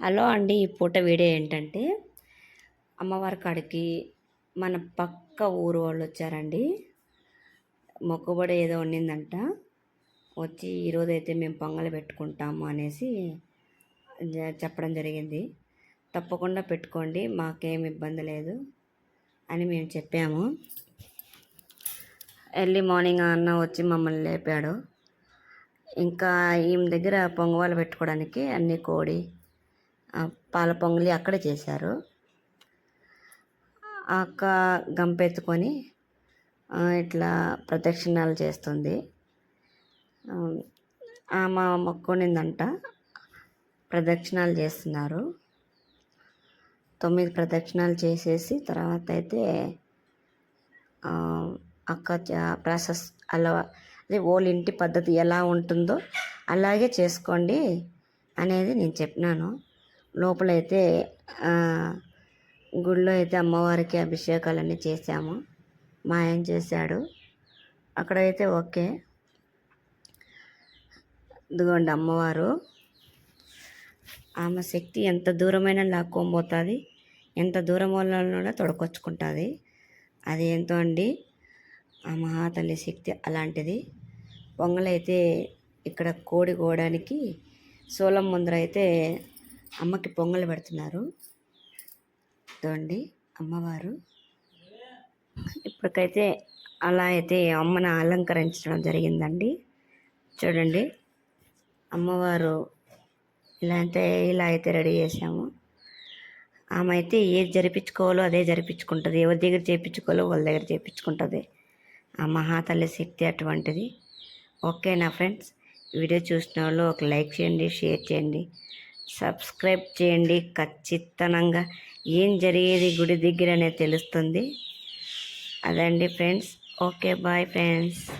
Hello అండి ఈ పూట వీడియో ఏంటంటే అమ్మవారి కాడికి మన పక్క ఊరు వాళ్ళు వచ్చారండి. మొక్కుబడి ఏదో ఉండిందంట. వచ్చి ఈరోజు అయితే మేము పొంగలు పెట్టుకుంటాము అనేసి చెప్పడం జరిగింది. తప్పకుండా పెట్టుకోండి మాకేం ఇబ్బంది లేదు అని మేము చెప్పాము. ఎర్లీ మార్నింగ్ అన్న వచ్చి మమ్మల్ని లేపాడు. ఇంకా ఈమె దగ్గర పొంగవాలు పెట్టుకోవడానికి అన్ని కోడి పాల పొంగలి అక్కడే చేశారు. ఆ అక్క గంపెత్తుకొని ఇట్లా ప్రదక్షిణాలు చేస్తుంది. ఆ, ఆమె మొక్కునిందంట. ప్రదక్షిణాలు చేస్తున్నారు. తొమ్మిది ప్రదక్షిణాలు చేసేసి తర్వాత అయితే అక్క ప్రాసెస్ అలా అదే వాళ్ళ ఇంటి పద్ధతి ఎలా ఉంటుందో అలాగే చేసుకోండి అనేది నేను చెప్పినాను. లోపలైతే ఆ, గుడిలో అయితే అమ్మవారికి అభిషేకాలన్నీ చేశాము. మా ఆయన చేశాడు. అక్కడైతే ఓకే. ఇదిగోండి అమ్మవారు. ఆమె శక్తి ఎంత దూరమైనా లాక్కోబోతుంది. ఎంత దూరం వల్ల తొడకొచ్చుకుంటుంది. అది ఎంతో అండి ఆ మహాతల్లి శక్తి అలాంటిది. పొంగలైతే ఇక్కడ కోడి కోయడానికి సోలం ముందర అయితే అమ్మకి పొంగలు పెడుతున్నారు. చూడండి అమ్మవారు. ఇప్పటికైతే అలా అయితే అమ్మను అలంకరించడం జరిగిందండి. చూడండి అమ్మవారు ఇలా అయితే ఇలా అయితే రెడీ చేసాము ఆమె అయితే ఏది జరిపించుకోవాలో అదే జరిపించుకుంటుంది. ఎవరి దగ్గర చేయించుకోవాలో వాళ్ళ దగ్గర చేయించుకుంటుంది ఆ మహాతల్లి శక్తి అటువంటిది. ఓకే నా ఫ్రెండ్స్ వీడియో చూసిన వాళ్ళు ఒక లైక్ చేయండి షేర్ చేయండి. సబ్స్క్రైబ్ చేయండి. ఖచ్చితంగా ఏం జరిగేది గుడి దగ్గరనే తెలుస్తుంది. అదండి ఫ్రెండ్స్. Okay bye friends.